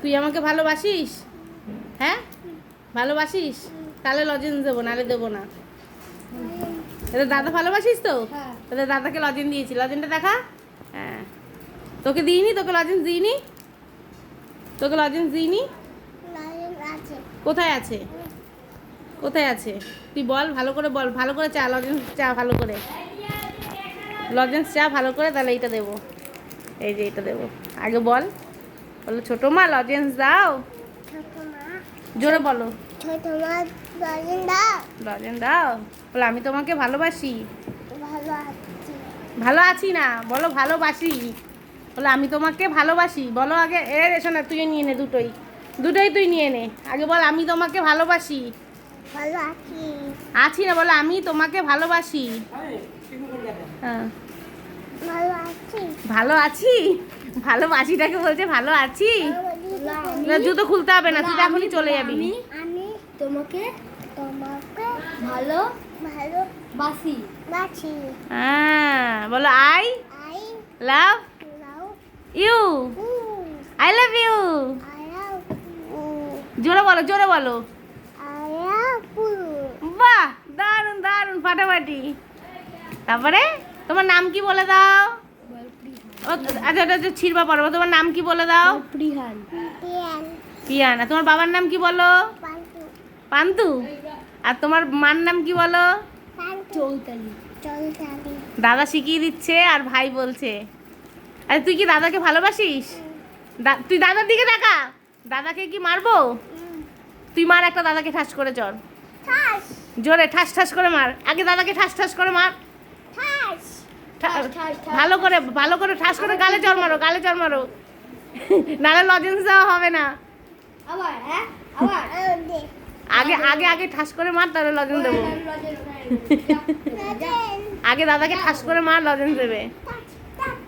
তুই আমাকে ভালোবাসিস? হ্যাঁ? ভালোবাসিস? তাহলে লজেন্স দেবো নাহলে দেবো না। এটা দাদা ভালোবাসিস তো? হ্যাঁ। তাহলে দাদাকে লজেন দিয়েছি। লজেনটা দেখা? হ্যাঁ। তোকে দিইনি? তোকে লজেন্স দিইনি? তোকে লজেন্স দিইনি? কোথায় আছে? কোথায় আছে? তুই বল ভালো করে বল। ভালো করে চা লজেন্স চা ভালো করে। লজেন্স চা ভালো করে তাহলে এইটা দেবো। এই যে এটা দেবো। আগে বল। বলো ছোটো মা লজেন্স দাও। জোরে বলো। ছোট মা লজেন দাও। বলো আমি তোমাকে ভালোবাসি। ভালো আছি না? বলো ভালোবাসি। বলো আমি তোমাকে ভালোবাসি। বলো আগে এ রেশো না তুই নিয়ে নে দুটোই। দুটোই তুই নিয়ে নে। আগে বল আমি তোমাকে ভালোবাসি। আছি আছি না বলো আমি তোমাকে ভালোবাসি। হ্যাঁ। ভালো আছি? ভালো আছি ভালোবাসিটাকে বলছে ভালো আছি? না জুতো খুলতে হবে না তুই তো এখনই চলে যাবি। আমি তোমাকে তোমাকে ভালো ভালো বাসি। বাসি। হ্যাঁ বলো I I love love you. I love you. জোরে বলো জোরে বলো। I love you. বাহ দারুণ দারুণ ফাটাফাটি। তারপরে তোমার নাম কি বলে দাও? ও, আচ্ছা এটা হচ্ছে ছিড়বা পারব তোমার নাম কি বলে দাও? প্রিহান পিয়ান তোমার বাবার নাম কি বলো? পান্তু পান্তু আর তোমার মার নাম কি বলো? দাদা শিখিয়ে দিচ্ছে আর ভাই বলছে। আরে তুই কি দাদাকে ভালোবাসিস? দা- তুই দাদার দিকে দেখা দাদাকে কি মারবো? তুই মার একটা দাদাকে ঠাস করে চল জোরে ঠাস ঠাস করে মার। আগে দাদাকে ঠাস ঠাস করে মার। ঠাস। ভালো করে ভালো করে ঠাস করে গালে চর মারো গালে চর মারো নাহলে লজেন্স দেওয়া হবে না হ্যাঁ আগে আগে আগে ঠাস করে মার তাহলে লজেন্স দেবো আগে দাদাকে ঠাস করে মার লজেন্স দেবে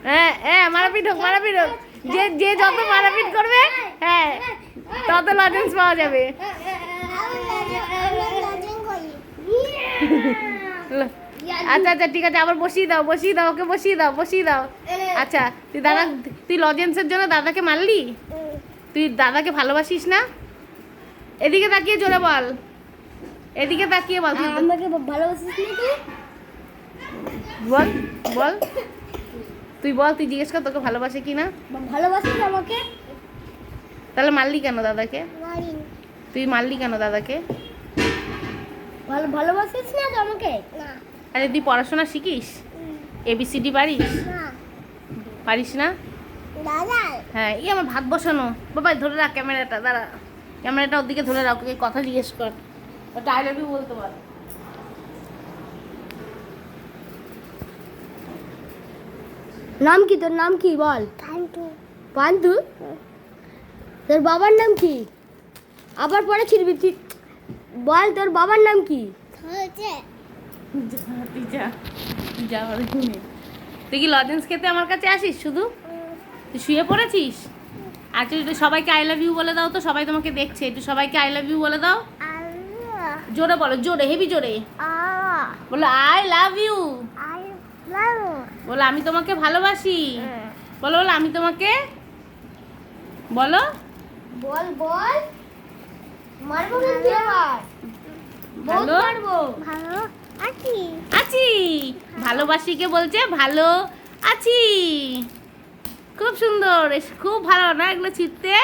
হ্যাঁ হ্যাঁ মারাপিট হোক মারাপিট হোক যে যে যত মারাপিট করবে হ্যাঁ তত লজেন্স পাওয়া যাবে আচ্ছা আচ্ছা ঠিক আছে আবার বসিয়ে দাও বসিয়ে দাও ওকে বসিয়ে দাও বসিয়ে দাও। আচ্ছা তুই দাদা তুই লজেন্সের জন্য দাদাকে মারলি? তুই দাদাকে ভালোবাসিস না? এদিকে তাকিয়ে জোরে বল। এদিকে তাকিয়ে বল আমাকে ভালোবাসিস না তুই? বল বল। তুই বল তুই জিজ্ঞেস কর তোকে ভালোবাসে কি না? ভালোবাসিস আমাকে? তাহলে মারলি কেন দাদাকে? তুই মারলি কেন দাদাকে? ভালোবাসিস না আমাকে? না। আরে তুই পড়াশোনা শিখিস? এবিসিডি পারিস? না পারিস না? দাদা। হ্যাঁ এই আমার ভাত বসানো। বাবা ধরে রাখ ক্যামেরাটা দাঁড়া। ক্যামেরাটা ওদিকে ধরে রাখ ওকে কথা জিজ্ঞেস কর। ওটা আই লাভ ইউ বলতে পার। নাম কি? তোর নাম কি? বল। পান্তু পান্তু তোর বাবার নাম কি? আবার পরে ছিড়বি তুই বল তোর বাবার নাম কি? তুই ঘুমে কি লজেন্স খেতে আমার কাছে আসিস শুধু? তুই শুয়ে পড়েছিস? আচ্ছা একটু সবাইকে আই লাভ ইউ বলে দাও তো সবাই তোমাকে দেখছে। একটু সবাইকে আই লাভ ইউ বলে দাও। জোরে বলো জোরে হেভি জোরে। বলো আই লাভ ইউ বলো আমি তোমাকে ভালোবাসি। বলো বলো আমি তোমাকে বলো। বল বল। মারবো কিন্তু ভালো? মারবো। ভালো আছি। আছি। ভালোবাসিকে বলছে ভালো আছি। খুব সুন্দর খুব ভালো না এগুলো ছিটতে